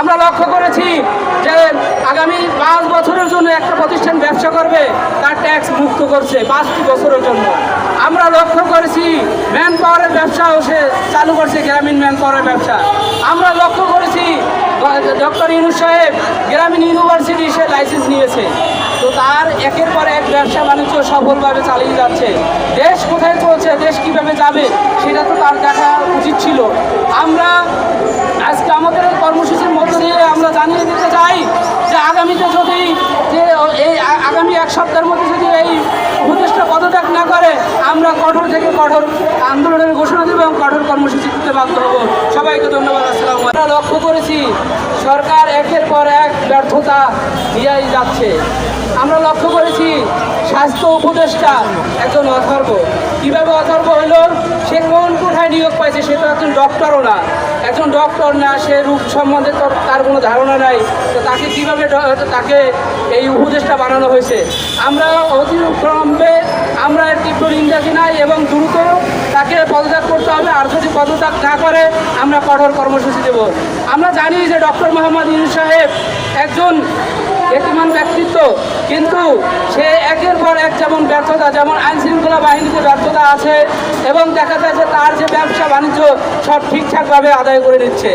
আমরা লক্ষ্য করেছি যে আগামী পাঁচ বছরের জন্য একটা প্রতিষ্ঠান ব্যবসা করবে, তার ট্যাক্স মুক্ত করছে পাঁচটি বছরের জন্য। আমরা লক্ষ্য করেছি ম্যান পাওয়ারের ব্যবসাও সে চালু করছে, গ্রামীণ ম্যান পাওয়ারের ব্যবসা। আমরা লক্ষ্য করেছি ডক্টর ইউনুস সাহেব গ্রামীণ ইউনিভার্সিটি সে লাইসেন্স নিয়েছে। তো তার একের পর এক ব্যবসা বাণিজ্য সফলভাবে চালিয়ে যাচ্ছে। দেশ কোথায় চলছে, দেশ কীভাবে যাবে সেটা তো তার দেখা উচিত ছিল আমরা আজকে আমাদের এই কর্মসূচির মধ্য দিয়ে আমরা জানিয়ে দিতে চাই যে আগামীতে যদি যে এই আ- আগামী এক সপ্তাহের মধ্যে যদি এই উপদেষ্টা পদত্যাগ না করে, আমরা কঠোর থেকে কঠোর আন্দোলনের ঘোষণা দেবো এবং কঠোর কর্মসূচি দিতে বাধ্য হব। সবাইকে ধন্যবাদ, আসসালাম আমরা লক্ষ্য করেছি, সরকার একের পর এক ব্যর্থতা দিয়েই যাচ্ছে। আমরা লক্ষ্য করেছি, স্বাস্থ্য উপদেষ্টা একজন অথর্ব। কীভাবে অথর্ব? নিয়োগ পাইছে, সে তো একজন ডক্টরও না। একজন ডক্টর না, সে রূপ সম্বন্ধে তার কোনো ধারণা নাই। তো তাকে কীভাবে তাকে এই উপদেশটা বানানো হয়েছে? আমরা অতিক্রমে আমরা তীব্র নিন্দা জানাই এবং দ্রুত তাকে পদত্যাগ করতে হবে। আর যদি পদত্যাগ না করে, আমরা কঠোর কর্মসূচি দেব। আমরা জানি যে ডক্টর মোহাম্মদ ইউনুস সাহেব একজন খ্যাতিমান ব্যক্তিত্ব। কিন্তু সে একের পর এক যেমন ব্যর্থতা, যেমন আইন শৃঙ্খলা বাহিনীতে ব্যর্থতা আছে এবং দেখা যাচ্ছে তার যে ব্যবসা বাণিজ্য সব ঠিকঠাকভাবে আদায় করে নিচ্ছে।